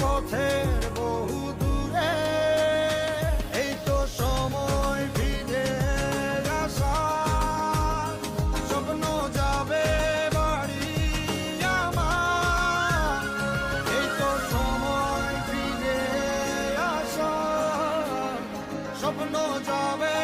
পথের বহু দূরে, এই সময় ফিরে আসা স্বপ্ন যাবে বাড়ি আমার, এই সময় ফিরে আসা স্বপ্ন যাবে